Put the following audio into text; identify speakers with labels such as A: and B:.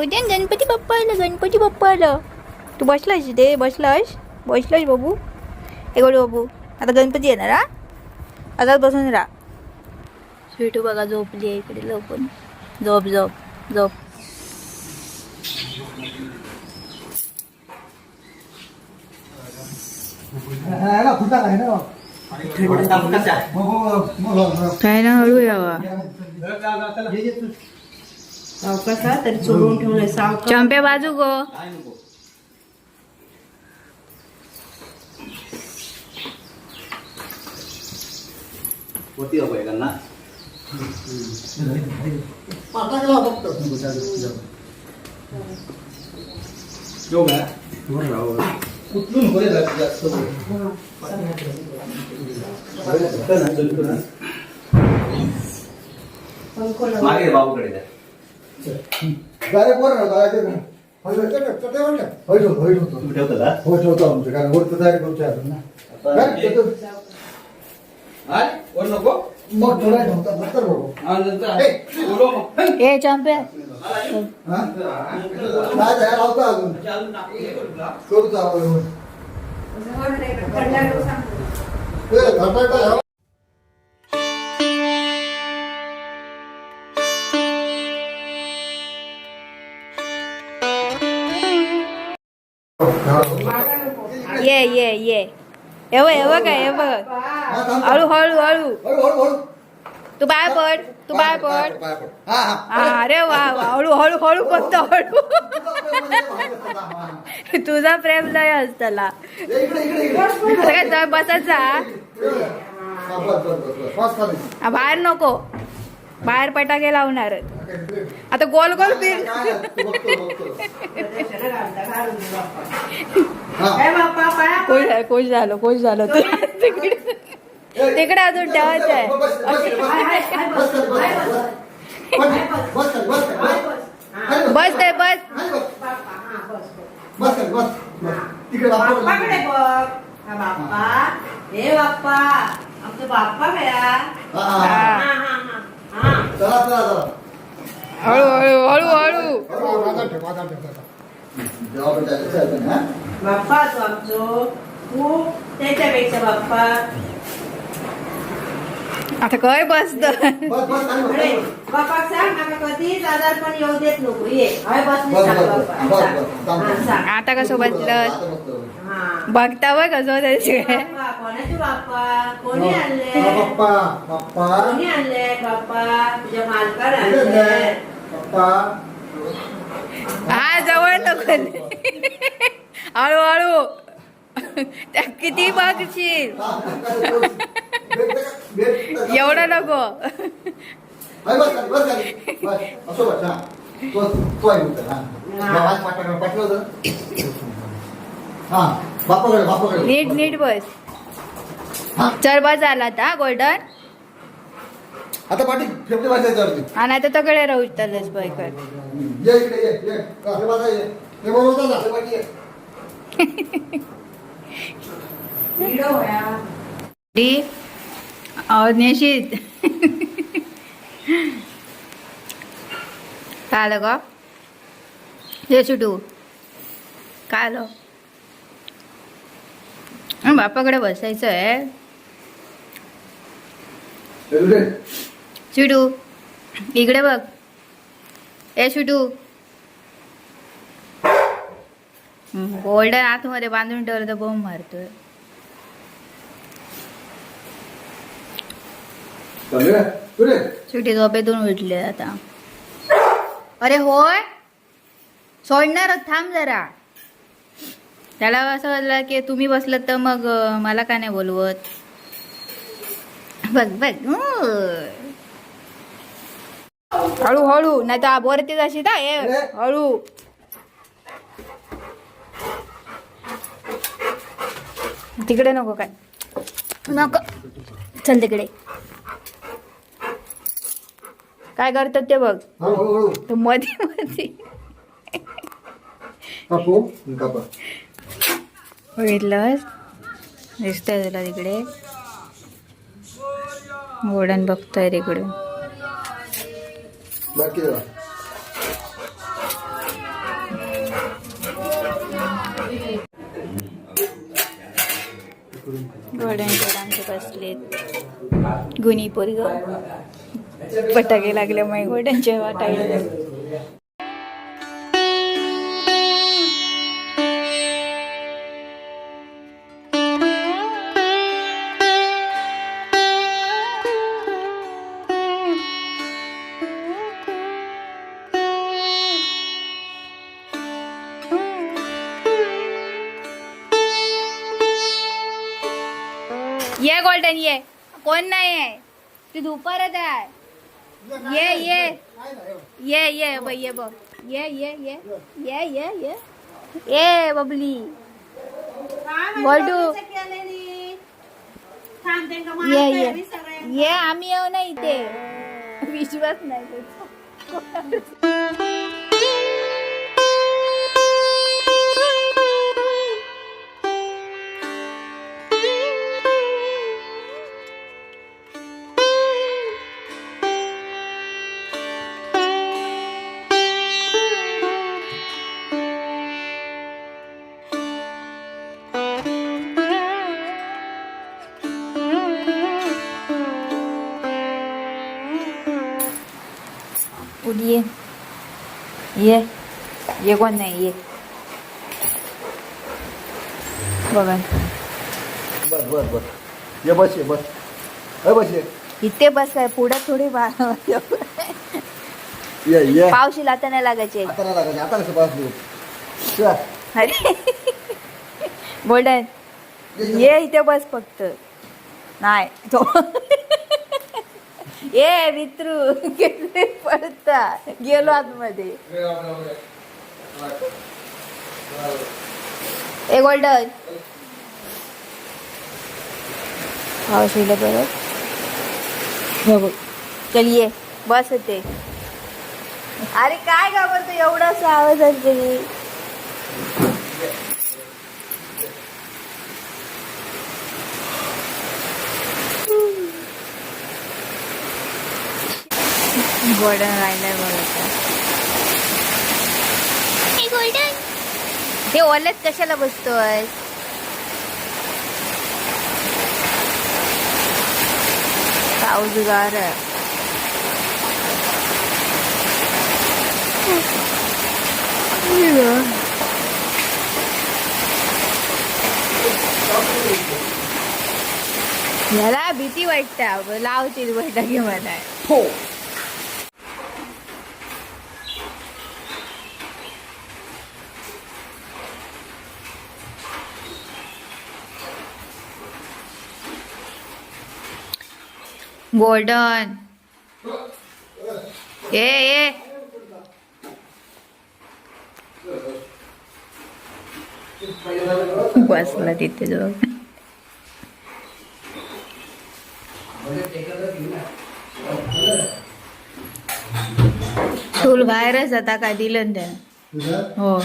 A: गोद्यान गणपती बाप्पा आला गणपती बाप्पा आला तू बसलास इथे बसलास बसलास बाबू हे गोड बाबू आता गणपती येणार हा आता बसून राहा स्वीटू बघा झोपली आहे इकडे लवकर झोप झोप झोप काय ना हळू यावा
B: कसा? तरी चोरून ठेवलंय सावका
A: चंप्या बाजू गो.
C: होती कुठून जास्त? मागे बाबूकडे ठेवता का?
D: हो ठेवतो आमचं कारण वर तयारी करूची अजून ना. काय?
C: हा? वर नको.
D: मग थोडा ठेवता नंतर बघू.
C: हा, नंतर. बोलव मग.
A: ए चंप्या
D: हा? नाही तयार अजून. आवड
A: ये ये ये हे बघ हे बघ हे बघ हळू हळू हळू तू बाय पड तू बाय पड हा, अरे वा वा हळू हळू हळू फक्त हळू तुझा प्रेम लय असतला जळ बसायचा बाहेर नको बाहेर पटाके लावणार. आता गोल गोल फिर. कोण झालं कोण झालं. तिकडे. तिकडे अजून ठेवायचं आहे. बस ते बस
B: बाप्पा हे बाप्पा. आमचं बाप्पा गया हा हा हा
A: हळू हळू हळू हळू.
B: बाप्पा तू आमचो खूप त्याच्यापेक्षा बाप्पा.
A: आता काय बसत?
B: अरे बाप्पा सांग नका कधीच आजारपण येऊ देत नको. ये हय बस मी सांग बाप्पा. सांग. हा, सांग.
A: आता कसं बसलं. बघता बघ कसं त्याचे
B: बाप्पा, कोणाचे बाप्पा? कोणी आणले
D: पप्पा पप्पा
B: कोणी आणले बाप्पा? तुझ्या मालकाने आणले
D: पप्पा
A: हा जवळ नको. हळू हळू त्या किती बघशील? एवढं नको.
D: बापाकडे बापाकडे.
A: नीट नीट बस. चल बस आला आता गोल्डन.
D: आता पाठी फेफटे वाजायच्यावरती
A: आणि आता तकडे राहू बायकर
D: ये इकडे ये ये. का, हे बघा ये. हे बघा बघा, हे पाठी ये.
B: व्हिडिओ होया.
A: डी निश्चित काय आलं हे सुटू काय आलं? हं, बापाकडे बसायचं आहे. सुटू इकडे बघ. ए सुटू गोल्डन आतमध्ये बांधून ठेवलं तर बोंब मारतोय. सुटी झोपेतून उठले आता. अरे होय? सोडणार थांब जरा. त्याला असं वाटलं की तुम्ही बसलात तर मग मला का नाही बोलवत? बघ बघ. हळू हळू नाही तर वरती जाशी ए हळू. तिकडे नको काय? नको. चल तिकडे. काय करतात ते बघ. तो मध्ये मध्ये बघितलं दिसतंय तुला तिकडे. घोडण बघतोय तिकडे घोड्यांकडे आमचे बसलेत. गुन्ही पोरग. फटाके लागल्यामुळे घोड्यांच्या वाटायला. ये गोल्डन ये। कोण नाही आहे? ती दुपारच आहे. ये ये. ये ये ब ये बघ. ये ये ये. ये ये ये. ये बबली. गोल्डू. ये ये. ये आम्ही येऊ ना इथे. विश्वास नाही उडी ये ये ये कोण नाही ये बघा
D: बस बस बस ये बस ये बस अय बस ये
A: इथे बस आहे पुढे थोडी बा-
D: ये ये
A: पावशी लाता नाही लागायचे
D: आता नाही लागायचे आता कसं बस देऊ चल.
A: अरे गोल्डन ये इथे बस फक्त नाही तो ए मित्रू किती पडता? गेलो आतमध्ये. ए गोल्डन. पावशीला परत. बघू चल ये बस होते. अरे काय घाबरतो एवढासा आवाज असते गोल्डन राहिलाय गोल्डन ते ओल्यात कशाला बसतोय? पाऊस गार आहे. याला भीती वाटते. लावतील बैठकी मला
D: हो.
A: गोल्डन. ए ए. बसला तिथे जवळ टूल बाहेरच आता काय दिलं ना त्यानं. हो.